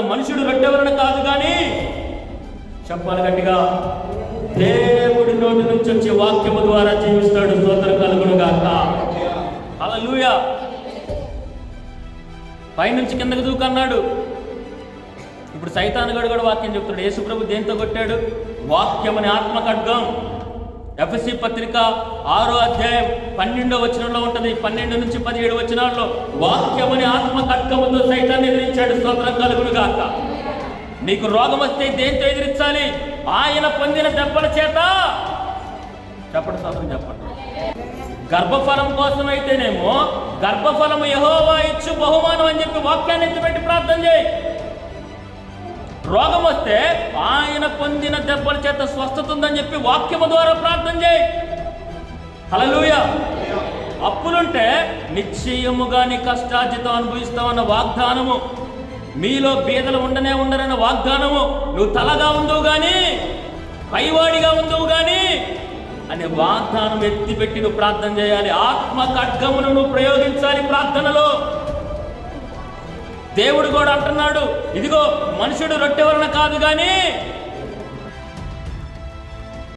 మనుషుడు రొట్టెవలన కాదు కానీ చెప్పాలి గట్టిగా దేవుడి నోటి నుంచి వచ్చే వాక్యము ద్వారా జీవిస్తాడు స్తోత్ర కలుగును గాక. లూయ పైనుంచి కిందకు దూకన్నాడు. ఇప్పుడు సైతానుగాడు కూడా వాక్యం చెప్తాడు యేసుప్రభు దేంతో కొట్టాడు? వాక్యం అనే ఆత్మ ఖడ్గం ఎఫ్ఎస్సి పత్రిక ఆరో అధ్యాయం పన్నెండో వచనంలో ఉంటుంది. పన్నెండు నుంచి పదిహేడు వచనాల్లో వాక్యం అనే ఆత్మ కట్కముతో సైతాన్ని ఎదిరించాడు. స్తోత్రం కలుగును గాక నీకు రోగం వస్తే దేంతో ఎదిరించాలి? ఆయన పొందిన దెబ్బల చేత. చెప్పండి స్తోత్రం చెప్పండి. గర్భఫలం కోసం అయితేనేమో గర్భఫలము యహోవా ఇచ్చు బహుమానం అని చెప్పి వాక్యాన్ని ఎత్తిపెట్టి ప్రార్థన చేయి. రోగం వస్తే ఆయన పొందిన దెబ్బల చేత స్వస్థత ఉందని చెప్పి వాక్యము ద్వారా ప్రార్థన చేయి. హలలుయ అప్పులుంటే నిశ్చయముగా నీ కష్టార్జితం అనుభవిస్తామన్న వాగ్దానము. మీలో బీదలు ఉండనే ఉండరన్న వాగ్దానము. నువ్వు తలగా ఉండవు గాని పైవాడిగా ఉండవు గాని అనే వాగ్దానం ఎత్తిపెట్టి నువ్వు ప్రార్థన చేయాలి. ఆత్మ ఖడ్గమును నువ్వు ప్రయోగించాలి ప్రార్థనలో. దేవుడు కూడా అంటున్నాడు ఇదిగో మనుషుడు రొట్టె వలన కాదు కానీ